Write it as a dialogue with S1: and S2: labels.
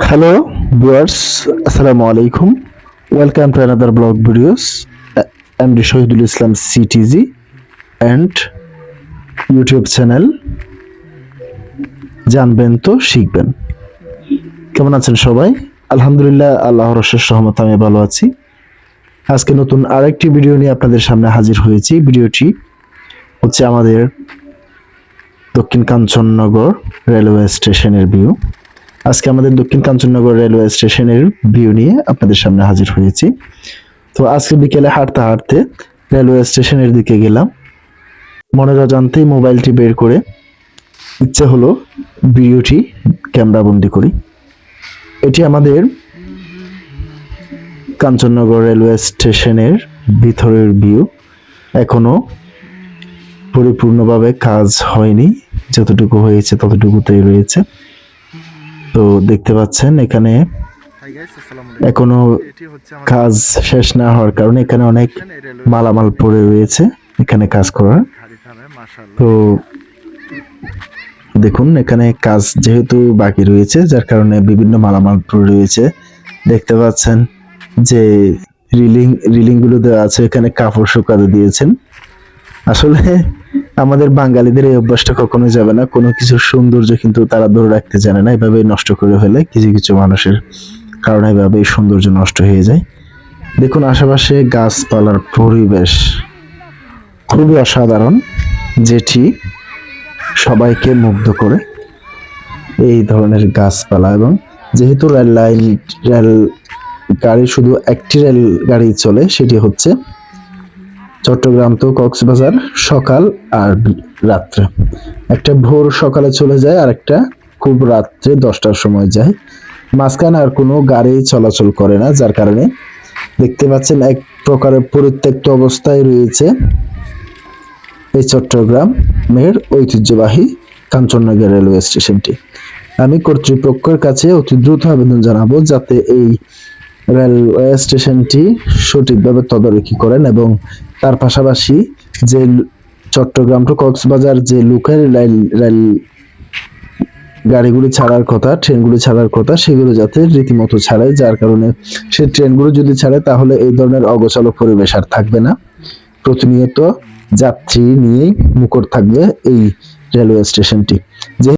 S1: Hello, viewers. Assalamu alaikum. Welcome another blog videos. Uh, I'm the Shahidul Islam CTZ and YouTube channel জানবেন তো শিখবেন কেমন আছেন সবাই আলহামদুলিল্লাহ আল্লাহর অশেষ সহমত আমি ভালো আছি আজকে নতুন আরেকটি ভিডিও নিয়ে আপনাদের সামনে হাজির হয়েছি ভিডিওটি হচ্ছে আমাদের দক্ষিণ কাঞ্চননগর রেলওয়ে স্টেশনের ভিউ আজকে আমাদের দক্ষিণ কাঞ্চননগর রেলওয়ে স্টেশনের ভিউ নিয়ে আপনাদের সামনে হাজির হয়েছি। তো আজকে বিকেলে হাঁটতে হাঁটতে রেলওয়ে স্টেশনের দিকে গেলাম। মনের অজান্তেই মোবাইলটি বের করে ইচ্ছে হলো ভিডিওটি ক্যামেরা বন্দি করি। এটি আমাদের কাঞ্চননগর রেলওয়ে স্টেশনের ভিতরের ভিউ। এখনও পরিপূর্ণভাবে কাজ হয়নি, যতটুকু হয়েছে ততটুকুতেই রয়েছে। তো দেখতে পাচ্ছেন এখানে
S2: এখনও
S1: কাজ শেষ না হওয়ার কারণে এখানে অনেক মালামাল পড়ে রয়েছে এখানে কাজ করার। তো দেখুন এখানে কাজ যেহেতু বাকি রয়েছে যার কারণে বিভিন্ন মালামাল পড়ে রয়েছে। দেখতে পাচ্ছেন যে রিলিং রিলিংগুলো দেওয়া আছে এখানে কাপড় শুকাতে দিয়েছেন। আসলে আমাদের বাঙালিদের এই অভ্যাসটা কখনো যাবে না। কোনো কিছুর সৌন্দর্য কিন্তু তারা ধরে রাখতে জানে না। এভাবে নষ্ট করে ফেলে কিছু কিছু মানুষের কারণে এভাবে সৌন্দর্য নষ্ট হয়ে যায়। দেখুন, আশেপাশে গাছপালার পরিবেশ খুবই অসাধারণ, যেটি সবাইকে মুগ্ধ করে। এই ধরনের গাছপালা এবং যেহেতু রেল লাইন, রেল গাড়ি শুধু একটি রেল গাড়ি চলে, সেটি হচ্ছে চট্টগ্রাম তো কক্সবাজার সকাল আর রাত্রে। একটা ভোর সকালে চলে যায় আর একটা খুব রাত্রে দশটার সময় যায়। মাঝখানে আর কোনো গাড়ি চলাচল করে না, যার কারণে দেখতে পাচ্ছেন এক প্রকারের পরিত্যক্ত অবস্থায় রয়েছে এই চট্টগ্রামের ঐতিহ্যবাহী কাঞ্চননগর রেলওয়ে স্টেশনটি। আমি কর্তৃপক্ষের কাছে অতি দ্রুত আবেদন জানাব যাতে এই রেলওয়ে স্টেশনটি সঠিকভাবে তদারকি করেন এবং তার পাশাপাশি যে চট্টগ্রাম টু কক্সবাজার যে লোকাল রেল রেল গাড়িগুলি ছাড়ার কথা, ট্রেনগুলি ছাড়ার কথা, সেগুলো যাতে রীতিমতো ছাড়ায়, যার কারণে সেই ট্রেনগুলো যদি ছাড়ে, তাহলে এই ধরনের অগোছালো পরিবেশ আর থাকবে না। প্রতিনিয়ত যাত্রী নিয়েই মুখর থাকবে এই রেলওয়ে স্টেশনটি।